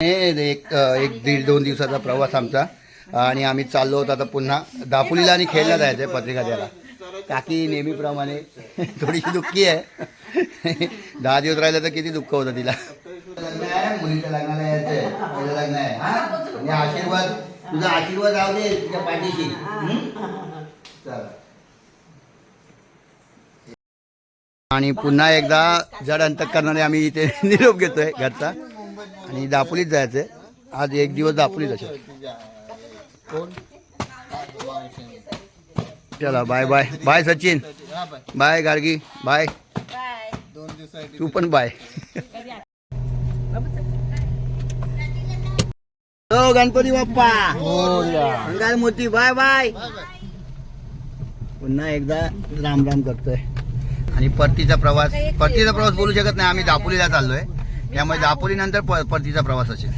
हे एक एक दीड दोन दिवसाचा प्रवास आमचा. आणि आम्ही चाललो होतो आता पुन्हा दापोलीला आणि खेळला जायचं आहे पत्रिका द्यायला. काकी नेहमीप्रमाणे थोडीशी दुःखी आहे. दहा दिवस राहिलं तर किती दुःख होतं तिला. मुलीच्या लग्नाला यायचंय. पहिलं लग्न आहे. हा? आणि आशीर्वाद. तुझा आशीर्वाद राहू दे तुझ्या पाठीशी. आणि पुन्हा एकदा जड अंतक करणारे आम्ही इथे निरोप घेतोय घरचा. आणि दापोलीत जायचंय. आज एक दिवस दापोलीत असेल. चला bye bye bye Sachin. Bye Gadgi bye तू पण बाय हो गणपती बाप्पा. काय मोती. बाय बाय पुन्हा एकदा राम राम करतोय. आणि परतीचा प्रवास परतीचा प्रवास बोलू शकत नाही. आम्ही दापोलीला चाललोय. त्यामुळे दापोली नंतर परतीचा प्रवास असेल.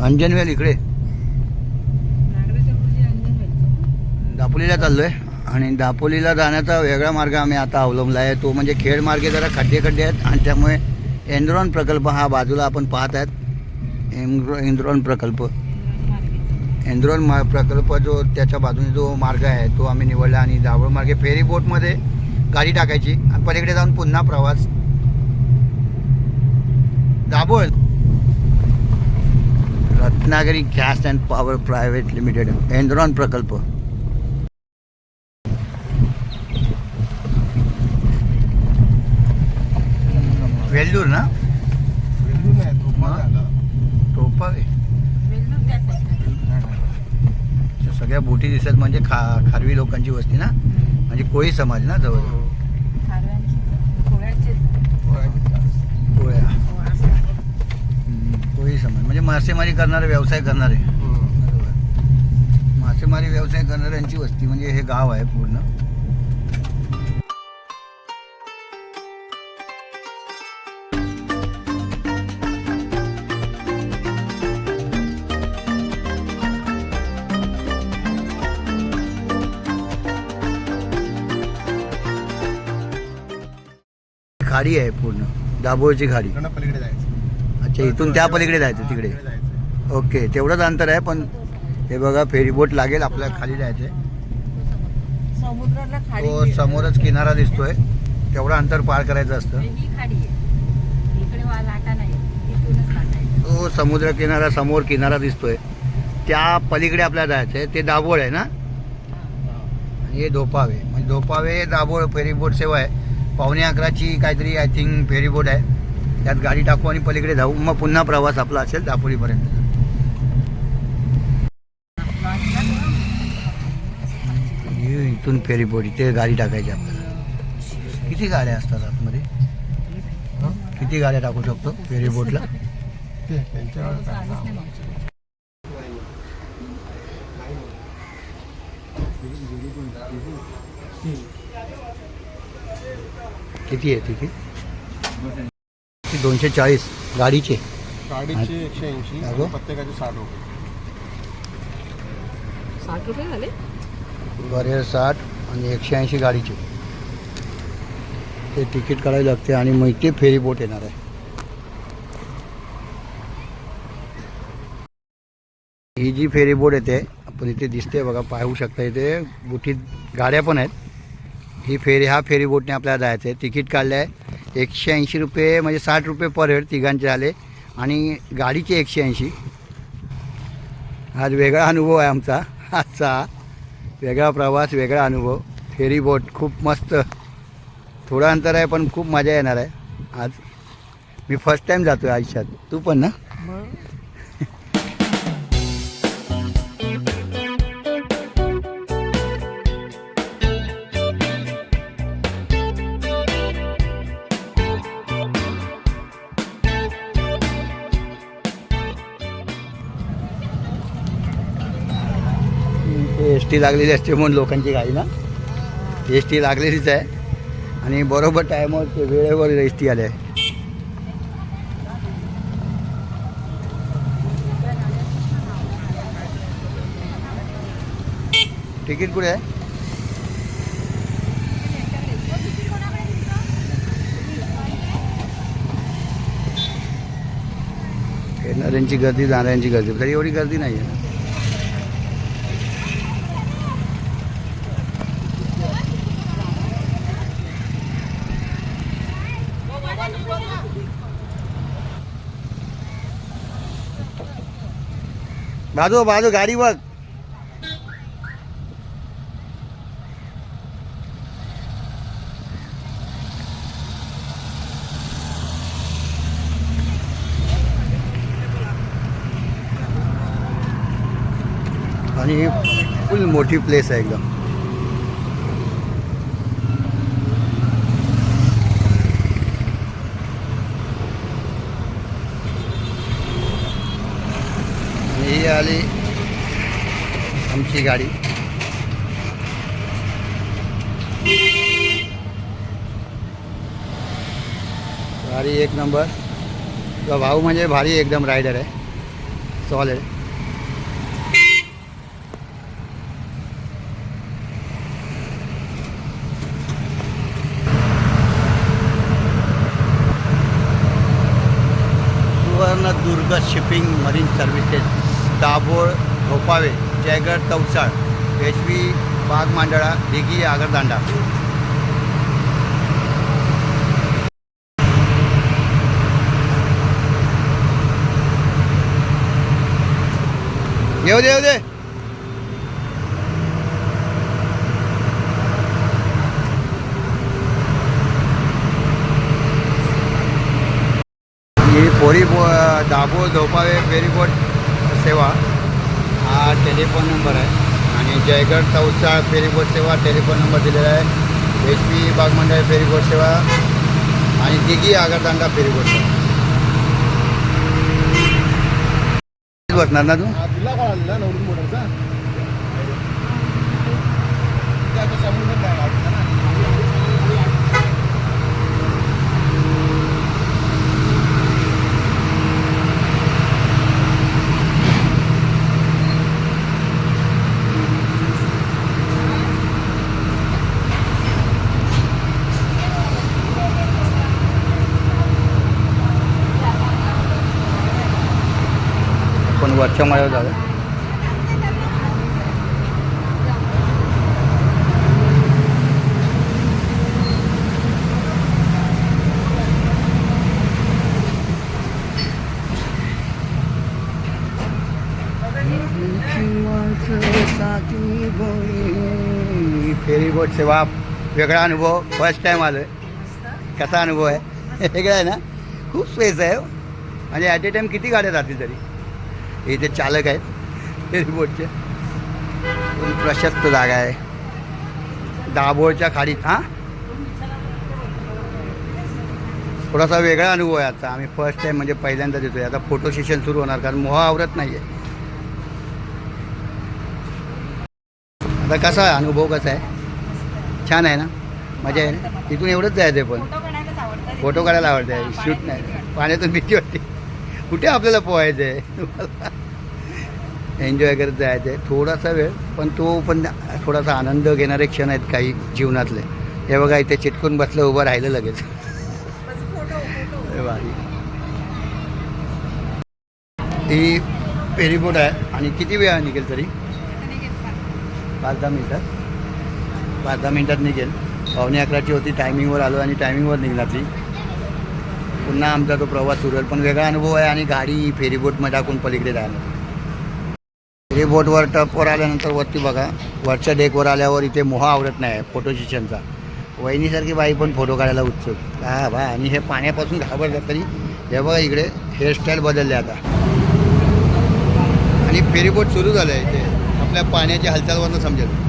अंजनवेल इकडे. दापोलीला चाललोय. आणि दापोलीला जाण्याचा वेगळा मार्ग आम्ही आता अवलंबला आहे. तो म्हणजे खेड मार्गे जरा खड्डे खड्डे आहेत आणि त्यामुळे एन्ड्रॉन प्रकल्प हा बाजूला आपण पाहत आहेत. एनग्रो एनरॉन प्रकल्प. एन्ड्रॉन प्रकल्प जो त्याच्या बाजूने जो मार्ग आहे तो आम्ही निवडला आणि दाभोळ मार्गे फेरी बोटमध्ये गाडी टाकायची आणि पलीकडे जाऊन पुन्हा प्रवास. Dabhol. Ratnagiri gas and power private limited Enron प्रकल्प. वेल्लूर ना? सगळ्या बोटी दिसत म्हणजे खा खारवी लोकांची वस्ती ना? म्हणजे कोळी समाज ना जवळ. कोळ्या. हम्म, कोळी समाज. म्हणजे मासेमारी करणारे व्यवसाय करणारे. बरोबर. मासेमारी व्यवसाय करणाऱ्यांची वस्ती म्हणजे हे गाव आहे पूर्ण. खाडी आहे पूर्ण. दाभोळची खाडी. पलीकडे जायचं. अच्छा इथून त्या पलीकडे जायचं तिकडे. जायचं. ओके तेवढंच अंतर आहे पण हे बघा फेरीबोट लागेल आपल्याला खाली जायचंय समुद्राला खाडी तो समोरच किनारा दिसतोय. तेवढं अंतर पार करायचं असतं. ही खाडी आहे. इकडे वा लाटा नाही इथूनच लाटा आहे. तो समुद्र किनारा समोर किनारा दिसतोय. त्या पलीकडे आपल्याला जायचंय ते दाभोळ आहे ना? आणि हे धोपावे. म्हणजे धोपावे दाभोळ फेरीबोट सेवा आहे. पावणे अकराची काहीतरी आय थिंक फेरीबोट आहे. त्यात गाडी टाकू आणि पलीकडे जाऊ. मग पुन्हा प्रवास आपला असेल दापोलीपर्यंत. इथून फेरीबोट इथे गाडी टाकायची आपल्याला. किती गाड्या असतात आतमध्ये? किती गाड्या टाकू शकतो फेरीबोटला ते त्यांच्यावर काय नाव. किती आहे तिकीट ती दोनशे चाळीस गाडीचे. गाडीचे एकशे ऐंशी अगं. प्रत्येकाचे साठ रुपये. साठ रुपये झाले? बरेर साठ आणि एकशे ऐंशी गाडीचे. ते तिकीट काढायला लागते आणि मग ते फेरी बोट येणार आहे. ही जी फेरी बोट येते आपण इथे दिसते बघा पाहू शकता इथे बुटीत गाड्या पण आहेत. ही फेरी हा फेरी बोटने आपल्याला जायचं आहे तिकीट काढलं आहे एकशे ऐंशी रुपये म्हणजे साठ रुपये पर हेड तिघांचे झाले. आणि गाडीचे एकशे ऐंशी. आज वेगळा अनुभव आहे आमचा. आजचा वेगळा प्रवास वेगळा अनुभव. फेरी बोट खूप मस्त. थोडं अंतर आहे पण खूप मजा येणार आहे. आज मी फर्स्ट टाईम जातो आहे आयुष्यात. तू पण ना? एस टी लागलेली असते म्हणून लोकांची गाडी ना. एस टी लागलेलीच आहे. आणि बरोबर टायमावर ते वेळेवर एस टी आले. तिकीट कुठे आहे? येणाऱ्यांची गर्दी जाणाऱ्यांची गर्दी. तरी एवढी गर्दी नाही आहे बाजू बाजू गाडी बघ आणि फुल मोठी प्लेस आहे एकदम आणि ही आली ही गाडी. गाडी एक नंबर. तो भाऊ म्हणजे भारी एकदम रायडर आहे. Solid Suvarnadurg shipping marine services Dabhol Bhopave Jaigad Tavsal H V Bag Mandla Dighi Agardanda. येऊ दे येऊ दे। ही पोरी बो दाभोळ झोपावे फेरीबोट सेवा। हा टेलिफोन नंबर आहे. आणि जयगड चौसाळ फेरीबोट सेवा टेलिफोन नंबर दिलेला आहे. एच पी बागमंडळ फेरीबोट सेवा आणि दिघी आगरदांडा फेरीबोट सेवा. बसणार ना तू? हा मोटरचा ते आता समुद्रात जायला आवडतं ना. पण वरच्या माळ्यावर झालं फेरी बोट सेवा वेगळा अनुभव फर्स्ट टाईम आलो आहे कसा अनुभव आहे? वेगळा आहे ना? खूप स्पेस आहे हो. म्हणजे ॲट ए टाईम किती गाड्या राहतील तरी? इथे चालक आहेत फेरी बोटचे. प्रशस्त जागा आहे. दाभोळच्या खाडीत हां? थोडासा वेगळा अनुभव आहे आता आम्ही फर्स्ट टाईम म्हणजे पहिल्यांदा देतो आहे आता फोटो सेशन सुरू होणार कारण मोह आवरत नाही आहे आता कसा आहे? अनुभव कसा आहे? छान आहे ना? मजा आहे ना? इथून एवढंच जायचं आहे पण. फोटो काढायला आवडते शूट नाही. पाण्यातून भीती वाटते कुठे आपल्याला पोहायचं आहे एन्जॉय करत जायचं आहे थोडासा वेळ पण तो पण थोडासा आनंद घेणारे क्षण आहेत काही जीवनातले. हे बघा इथे चिटकून बसलं उभं राहिलं लगेच. ही फेरीबोट आहे. आणि किती वेळा निघेल तरी? पाच दहा मिनटात. पाच दहा मिनटात निघेल. पावणे अकराची होती टायमिंगवर आलो आणि टायमिंगवर निघणार ती. पुन्हा आमचा तो प्रवास सुरू पण वेगळा अनुभव आहे आणि गाडी फेरीबोटमध्ये टाकून पलीकडे जायला. फेरीबोटवर टपवर आल्यानंतर वरती बघा वरच्या डेकवर आल्यावर इथे मोहा आवडत नाही फोटो शिक्षणचा वहिनीसारखी बाई पण फोटो काढायला उत्सुक. हा बा आणि हे पाण्यापासून घाबरतात तरी हे बघा इकडे हेअरस्टाईल बदलले आता. आणि फेरीबोट सुरू झालं आहे इथे. आपल्या पाण्याच्या हालचालवरनं समजेल.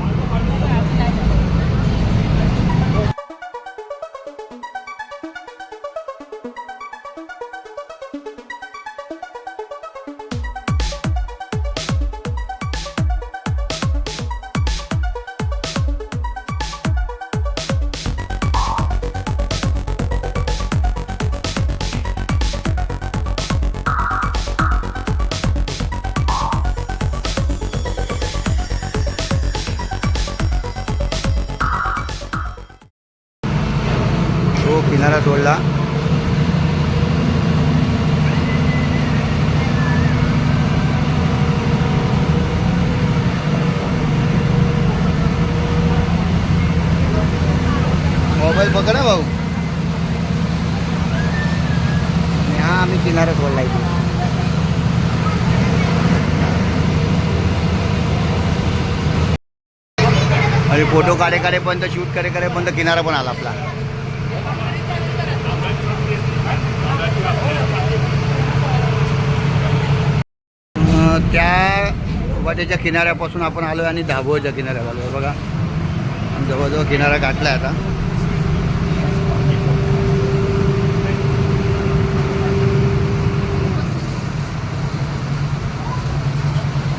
किनारा सोडला मोबाईल पकडा भाऊ. हा आम्ही किनारा सोडला इथे. आणि फोटो काढे काढेपर्यंत शूट करे करे करेपर्यंत किनारा पण आला आपला. त्या वाटेच्या किनाऱ्यापासून आपण आलो आणि धाबोच्या किनाऱ्यावर आलो बघा. आणि जवळजवळ किनारा गाठला आता.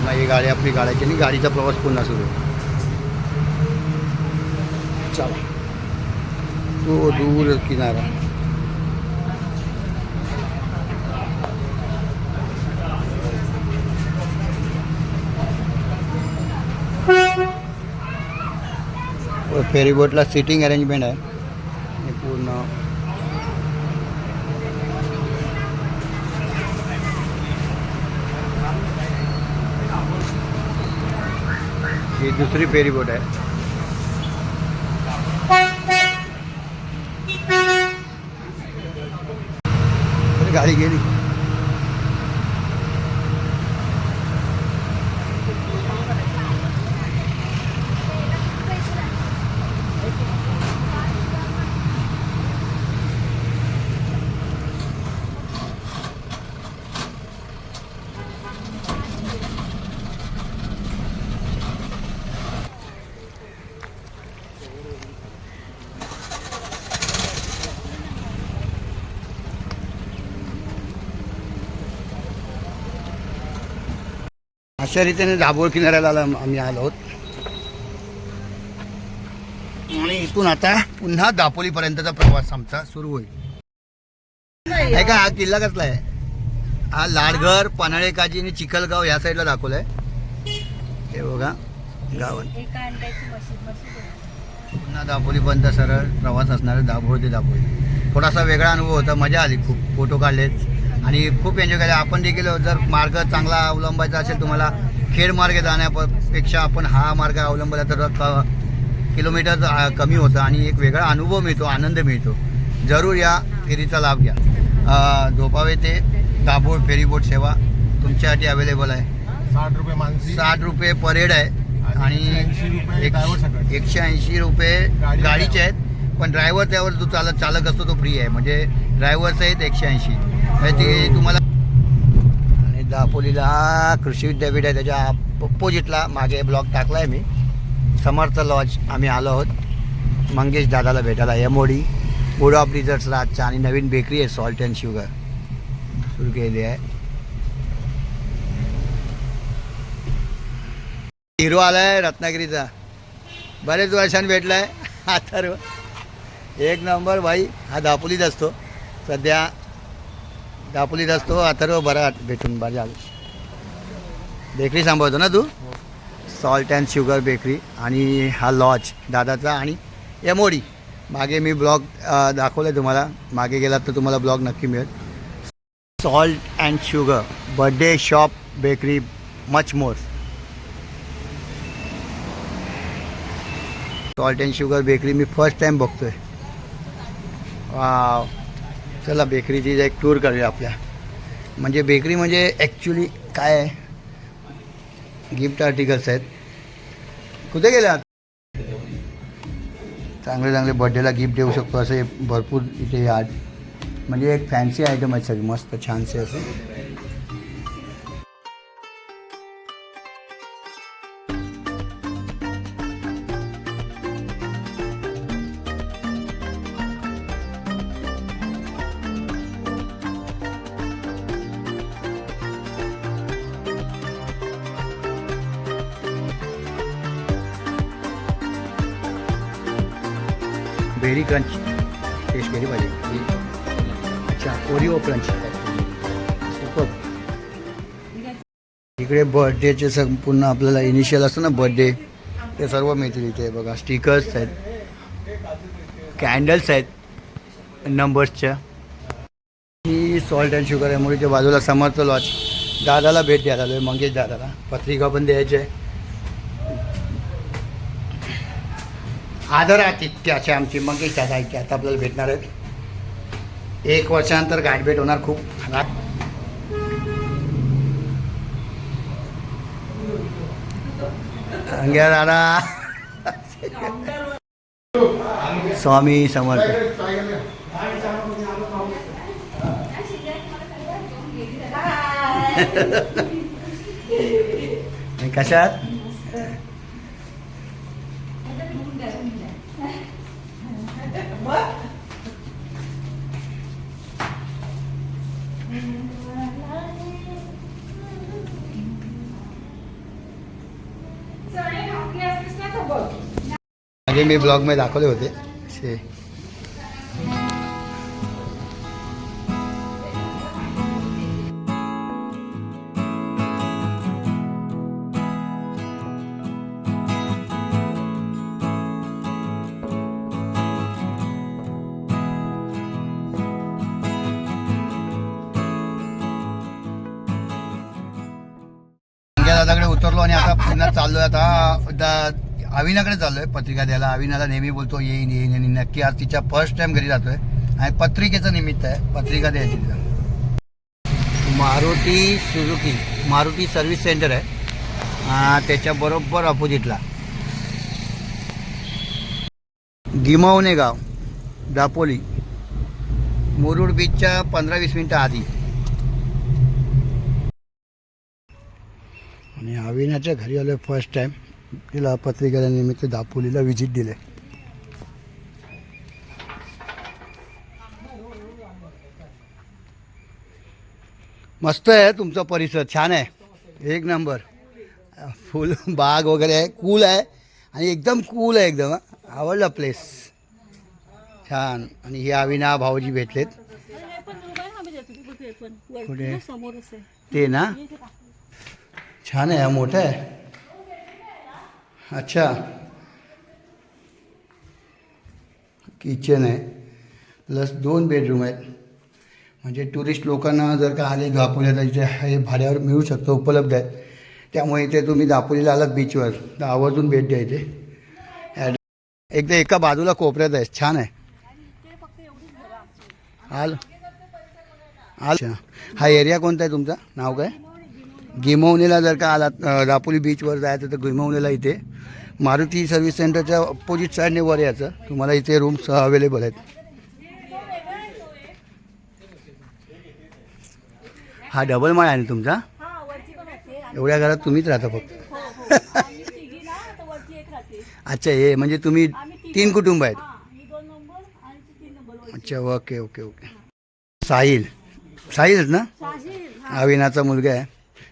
नाही ही गाडी आपली गाड्याची आणि गाडीचा प्रवास पुन्हा सुरू आहे. चला. तो दूर किनारा. फेरीबोटला सिटिंग अरेंजमेंट आहे. पूर्ण. ही दुसरी फेरीबोट आहे अरे गाडी गेली अशा रीतीने दाभोळ किनाऱ्याला आला- आम्ही आलो आहोत. आणि इथून आता पुन्हा दापोलीपर्यंतचा प्रवास आमचा सुरू होईल. आहे का हा किल्ला कसला आहे? हा लाडघर पन्हाळे काजी आणि चिखलगाव ह्या साईडला दाखवलाय. हे बघा गाव पुन्हा अंड्याची मशीद पुन्हा दापोलीपर्यंत सरळ प्रवास असणार दाभोळ ते दापोली. थोडासा वेगळा अनुभव होता मजा आली खूप. फोटो काढलेत. आणि खूप एन्जॉय केले. आपण देखील जर मार्ग चांगला अवलंबायचा असेल तुम्हाला खेड मार्ग जाण्यापेक्षा आपण हा मार्ग अवलंबला तर किलोमीटर कमी होतं आणि एक वेगळा अनुभव मिळतो आनंद मिळतो. जरूर या फेरीचा लाभ घ्या. अ, धोपावे ते दाभोळ फेरी बोट सेवा तुमच्यासाठी अवेलेबल आहे. साठ रुपये मानसी. साठ रुपये पर हेड आहे आणि एकशे ऐंशी रुपये गाडीचे आहेत. पण ड्रायव्हर त्यावर जो चालक चालक असतो तो फ्री आहे. म्हणजे ड्रायव्हरचं आहेत एकशे ऐंशी. म्हणजे तुम्हाला आणि दापोलीला कृषी विद्यापीठ आहे त्याच्या अपोजिटला मागे ब्लॉक टाकला आहे मी. समर्थ लॉज आम्ही आलो आहोत. मंगेश दादाला भेटायला M OD good board of रिझल्ट्सला आजच्या आणि नवीन बेकरी आहे सॉल्ट अँड शुगर सुरू केली आहे. हिरो आलाय रत्नागिरीचा. बरेच वर्षांनी भेटलाय. तर एक नंबर भाई हा दापोलीत असतो. सध्या दापोलीत असतो अथर्व बरा भेटून बरं बेकरी सांभाळतो ना तू? सॉल्ट अँड शुगर बेकरी आणि हा लॉज दादाचा आणि एमओडी मागे मी ब्लॉग दाखवलं आहे तुम्हाला. मागे गेलात तर तुम्हाला ब्लॉग नक्की मिळेल. Salt and sugar birthday shop bakery much more salt and sugar bakery me first time बघतोय. वाव चला बेकरीची एक टूर करूया आपल्या. म्हणजे बेकरी म्हणजे ॲक्च्युली काय आहे? गिफ्ट आर्टिकल्स आहेत. कुठे गेले चांगले चांगले बर्थडेला गिफ्ट देऊ शकतो असे भरपूर इथे आर्ट म्हणजे एक फॅन्सी आयटम आहे सगळे मस्त छानसे असे. Berry crunch. टेस्ट केली पाहिजे. अच्छा ओरिओ क्रंच. इकडे बर्थडेचे संपूर्ण आपल्याला इनिशियल असतं ना बर्थडे ते सर्व मिळतील इथे. बघा स्टिकर्स आहेत कॅन्डल्स आहेत नंबर्सच्या ही सॉल्ट अँड शुगर आहे. मुळीच्या बाजूला समर्थ लॉज दादाला भेट द्यायला आलो आहे मंगेश दादाला. पत्रिका पण द्यायची आहे. आदर आतिथ्याचे आमची. मंगेश दादा इथे आता आपल्याला भेटणार आहेत. एक वर्षानंतर गाठभेट होणार खूप. अंग्या दादा. स्वामी समर्थ. आणि कशात? मागे मी ब्लॉगमध्ये दाखवले होते. असे अविनाकडे चाललोय पत्रिका द्यायला. अविनाला नेहमी बोलतो येईन येईन आणि नक्की आज तिच्या फर्स्ट टाइम घरी जातोय. आणि पत्रिकेचं निमित्त आहे पत्रिका द्यायची तिला. Maruti Suzuki Maruti service centre आहे. त्याच्या बरोबर अपोजिटला. गिमावणे गाव दापोली. मुरुड बीचच्या पंधरा वीस मिनटं आधी. आणि अविनाच्या घरी आलो फर्स्ट टाइम तिला पत्रिका निमित्त दापोलीला व्हिजिट दिले मस्त आहे तुमचा परिसर छान आहे. एक नंबर फुल बाग वगैरे आहे कूल आहे. आणि एकदम कूल आहे एकदम आवडला प्लेस छान. आणि हे अविना भाऊजी भेटलेत. कुठे? ते ना? छान आहे हा मोठा आहे. अच्छा. किचन आहे. प्लस दोन बेडरूम आहेत. म्हणजे टुरिस्ट लोकांना जर का आले दापोलीला तर इथे हे भाड्यावर मिळू शकतं उपलब्ध आहे त्यामुळे इथे तुम्ही दापोलीला आलात बीचवर तर आवर्जून भेट द्या इथे. एकदा एका बाजूला कोपऱ्यात आहे. छान आहे. आल अच्छा हा एरिया कोणता आहे तुमचा? नाव काय? गिमवणीला जर का आलात दापोली बीचवर जायचं तर गिमवणीला इथे. मारुती सर्व्हिस सेंटरच्या अपोजिट साईडने वर यायचं. तुम्हाला इथे रूम्स अवेलेबल आहेत. हा डबल माळ आहे ना तुमचा? एवढ्या घरात तुम्हीच राहता फक्त. हो हो ना अच्छा हे म्हणजे तुम्ही तीन कुटुंब आहेत. अच्छा ओके ओके ओके साहिल. साहिलच ना? साहिल हा. अविनाचा मुलगा आहे.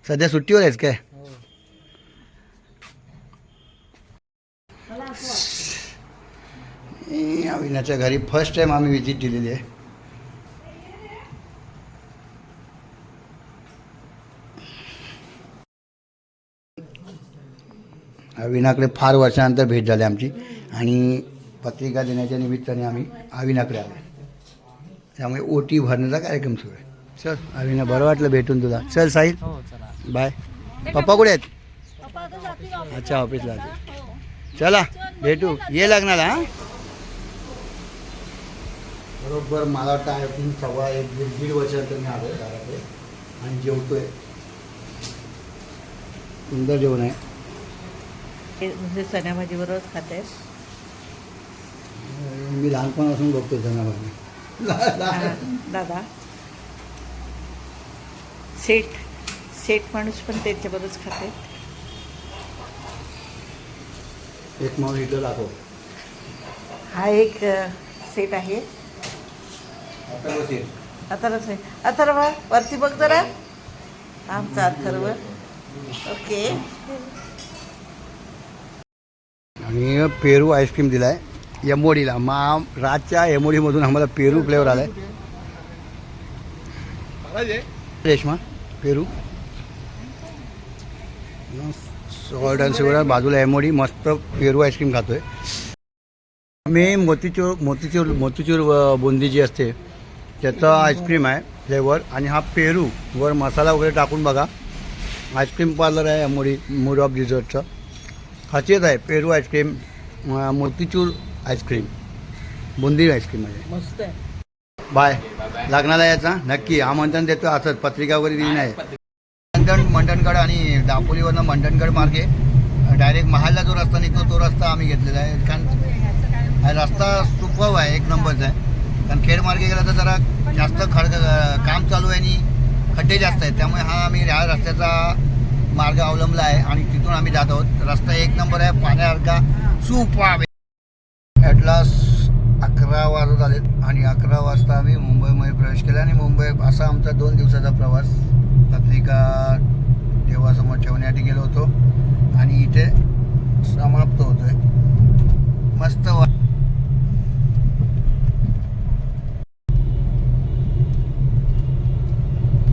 सध्या सुट्टीवर आहेस काय? अविनाच्या घरी फर्स्ट टाइम आम्ही व्हिजिट दिलेली आहे. अविनाकडे फार वर्षानंतर भेट झाली आमची आणि पत्रिका देण्याच्या निमित्ताने आम्ही अविनाकडे आलो. त्यामुळे ओटी भरण्याचा कार्यक्रम सुरू आहे. चल अविना बरं वाटलं भेटून तुला. चल साहिल. बाय. पप्पा कुठे आहेत. अच्छा ऑफिसला जाते हो. चला भेटू. ये लग्नाला हा. बरोबर मला वाटतं आय थिंक सव्वा एक दीड दीड वर्षानंतर मी आलो घराकडे आणि जेवतोय. सुंदर जेवण आहे. हे म्हणजे चण्या भाजीबरोबरच खाते. मी लहानपणापासून बघतो जनावरांनी दादा. सेठ सेठ माणूस पण त्यांच्याबरोबरच खाते. एक माणूस इथं दाखव हा एक सेट आहे. आता बसेल अथर्व अथर्व वरती बघ जरा. आमचा अथर्व. ओके. आणि पेरू आईस्क्रीम दिलाय. एमओडीला मा रातच्या एमओडीमधून आम्हाला पेरू फ्लेवर आलाय. रेशमा पेरू. सॉल्ट अँड शुगर बाजूला एमओडी मस्त पेरू आईस्क्रीम खातोय. मी मोतीचूर मोतीचूर मोतीचूर बुंदी जी असते त्याचा आईस्क्रीम आहे फ्लेवर आणि हा पेरू वर मसाला वगैरे टाकून बघा. आईस्क्रीम पार्लर आहे एमओडी मूड ऑफ डिझर्टचं. खासियत आहे पेरू ice cream motichoor ice cream. Boondi ice cream म्हणजे मस्त आहे. बाय. लग्नाला यायचा. नक्की. आमंत्रण देतो. असंच. पत्रिका वगैरे दिली नाही मंडण मंडणगड आणि दापोलीवरनं मंडणगड मार्गे. डायरेक्ट महालला जो रस्ता निघतो तो रस्ता आम्ही घेतलेला आहे. कारण हा रस्ता सुपव आहे. एक नंबरचा आहे. कारण खेड मार्गे गेला तर जरा जास्त खड काम चालू आहे आणि खड्डे जास्त आहेत. त्यामुळे हा आम्ही ह्या रस्त्याचा मार्ग अवलंबला आहे आणि तिथून आम्ही जात आहोत. रस्ता एक नंबर आहे. पाण्यासारखा सुपाव ॲट लास्ट अकरा वाजत आले आणि अकरा वाजता आम्ही मुंबईमध्ये प्रवेश केला आणि मुंबई असा आमचा दोन दिवसाचा प्रवास. पत्रिका देवासमोर ठेवण्यासाठी गेलो होतो आणि इथे समाप्त होतोय. मस्त वा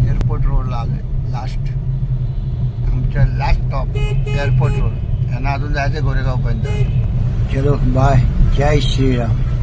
एअरपोर्ट रोडला आलोय. लास्ट आमच्या लास्ट स्टॉप एअरपोर्ट रोड. यांना अजून जायचं गोरेगावपर्यंत. चलो बाय जय श्रीराम.